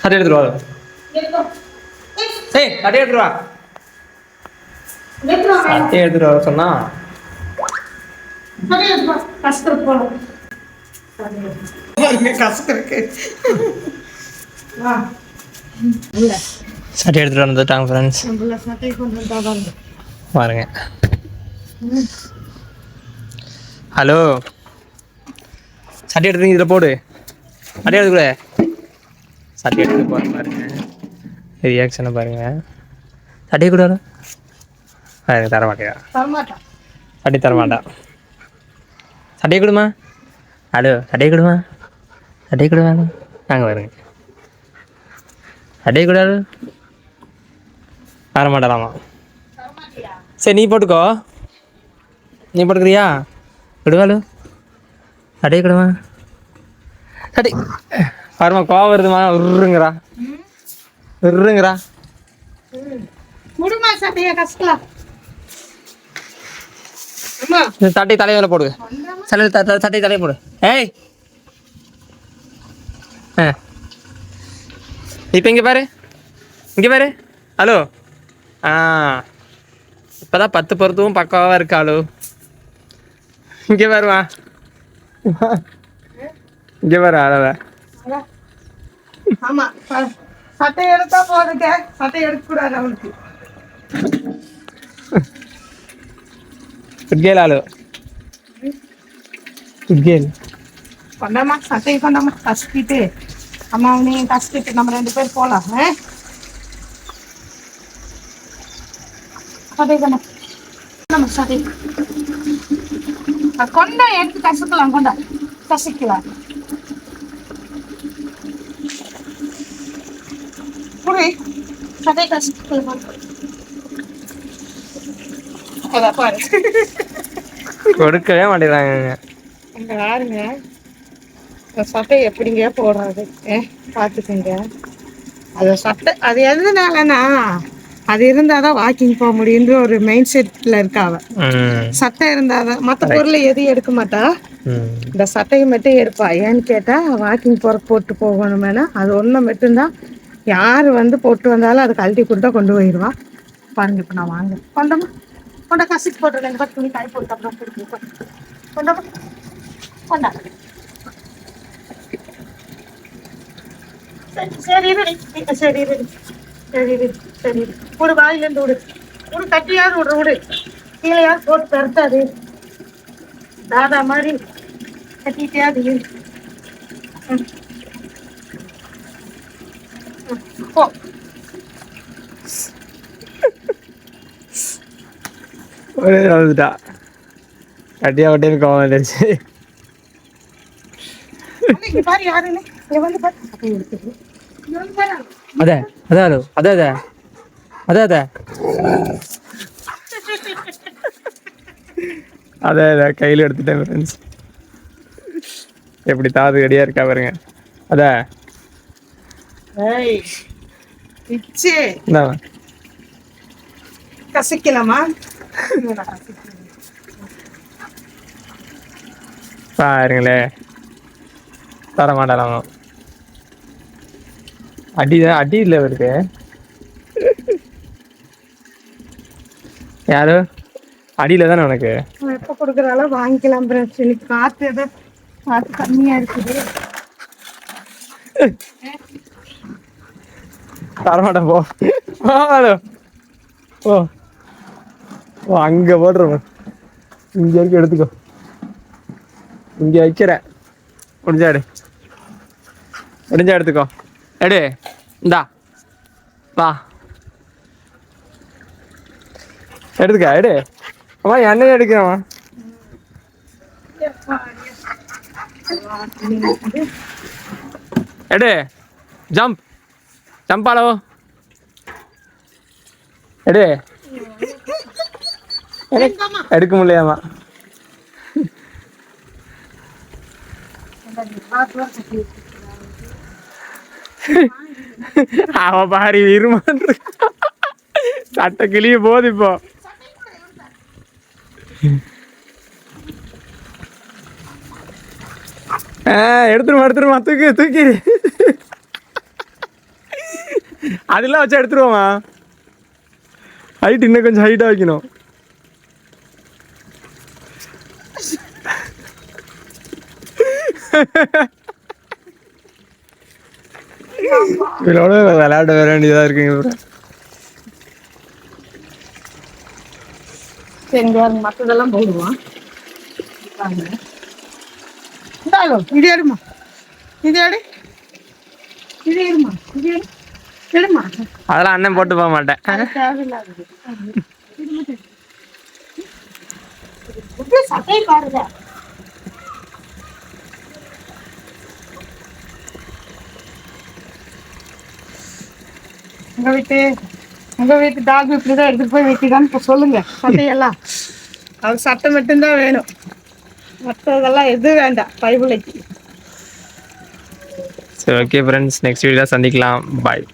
சட்டை எடுத்துட்டு ஏய் சட்டை எடுத்துட்டு வா. சட்டை எடுத்துருவா வர சொன்னா. சட்டை எடுத்துட்டு வந்துட்டாங்க ஃப்ரெண்ட்ஸ் பாருங்க. பாருங்க ஹலோ சட்டை எடுத்து இதில் போடு. சட்டை எடுத்துக்கூட சட்டை எடுத்து போகிற பாருங்க. ரியாக்ஷனை பாருங்க. சட்டையை கூட பாருங்க தர மாட்டேயா? சட்டை தர மாட்டா. சட்டையை கொடுமா ஹலோ சட்டையை கொடுமா சட்டையை கொடு வேணும் நாங்கள் வருங்க சட்டையை கூடாது தர மாட்டாராமா சரி நீ போட்டுக்கோ. நீ போட்டுக்கிறியா? விடுவாளு சட்டையை கொடுமா சட்டை பாருமா கோவம் வருதுமா உருங்குறா உருங்குறா குடுமா சட்டைய கஷ்டம். சட்டை தலையில போடு சட்டை சட்டை தலையை போடு. ஏய். இப்போ இங்கே பாரு. இங்கே பாரு. ஹலோ. ஆ. இப்போதான் பத்து பொருத்தவும் பக்காவாக இருக்காளோ இங்கே பாருமா இங்கே பாரு அளவ. ஆமா ப- சட்டை எடுத்தா போதுங்க சட்டை எடுக்க கூடாது அவனுக்கு குட்கேல் ஆளு குட்கேல் கொண்டாமா சட்டையை கொண்டாமா கஷ்டிட்டு அம்மா அவனையும் கஷ்டிட்டு நம்ம ரெண்டு பேர் போலாம் ஆ? சட்டை கொண்டா நம்ம சட்டை அஹ் கொண்டா எடுத்து கசக்கலாம் கொண்டா கசிக்கலாம் பாரு கொடுக்கவே மாட்டேங்கிறாங்க. இந்த சட்டை எப்படிங்க போடுறது? ஏ பார்த்துக்கங்க. அது சட்டை அது எதுனாலனா அது இருந்தாதான் வாக்கிங் போக முடியுன்ற ஒரு மைண்ட் செட்ல இருக்கா அவ ம். சட்டை இருந்தாதான் மற்ற பொருளை எதையும் எடுக்க மாட்டா? இந்த சட்டையை மட்டும் எடுப்பா. ஏன்னு கேட்டா வாக்கிங் போற போட்டு போகணுமேனா அது ஒண்ணு மட்டும்தான் யார் வந்து போட்டு வந்தாலும் அது கழட்டி கொடுத்தா கொண்டு போயிடுவா பாருங்க இப்போ நான் வாங்க. கொண்டமா கொண்டா கசிச்சு போட்டு இந்த துணி காய் போட்டு அப்புறம் கொடுக்கு கொண்டமா கொண்டா. சரி சரி சரி சரி சரி ஒரு வாயிலேருந்து விடு விடு கட்டியாவது விடு விடு கீழேயாவது போட்டு பெருத்தாது தாதா மாதிரி கட்டிட்டியாவது ம். ம். ம். போ ஒரே வந்துட்டா கட்டியா விட்டே கோவம் வந்துருச்சு. அதே அதே அதே அதே அதே. அதே அதே. அதே கையில் எடுத்துட்டேன் ஃப்ரெண்ட்ஸ் எப்படி தாது ரெடியாக இருக்கா பாருங்க. அதே. ஏய். பிச்சு கசிக்கலாமா? பாருங்களே தர மாட்டாராமா அடி தான் அடி இல்லை இவருக்கு. யாரு? அடியில் தானே உனக்கு? எப்போ கொடுக்குறாலோ வாங்கிக்கலாம் இன்னைக்கு காற்று எதோ காற்று கம்மியாக இருக்குது. தரமாட்டேன் போ போ, ஹலோ ஓ ஓ அங்கே போடுறோம் இங்கே வரைக்கும் எடுத்துக்கோ இங்கே வைக்கிறேன் முடிஞ்சா எடு முடிஞ்சா எடுத்துக்கோ எடு இந்தா வா எடுத்துக்க எடு அம்மா எண்ணெய் எடுக்கிறேம்மா எடு ஜம்ப் ஜம்ப் எடு. எடுக்க முடியாமா அவ பாரி இருமான் சட்டை கிளிய போது இப்போ. ஆ எடுத்துருமா எடுத்துருமா தூக்கி தூக்கி. அதெல்லாம் வச்சு எடுத்துருவோமா? ஹைட் இன்னும் கொஞ்சம் ஹைட்டாக வைக்கணும். இவரோட விளையாட வர வேண்டியதாக இருக்குங்க bro. சரி மத்ததெல்லாம் போடுவான் இது எடுமா. இது எடு. இது எடுமா இது எடு. அதெல்லாம் அண்ணன் போட்டு போக மாட்டேன். உங்க வீட்டு உங்க வீட்டு டாக் இப்படிதான் எடுத்துட்டு போய் வைக்கிறான்னு சொல்லுங்க. சட்டையெல்லாம். அது சட்டை மட்டும்தான் வேணும். மற்றதெல்லாம் எதுவும் வேண்டாம். பைபிளைக்கு. சரி ஓகே ஃப்ரெண்ட்ஸ் நெக்ஸ்ட் வீடியோவில் சந்திக்கலாம். பாய்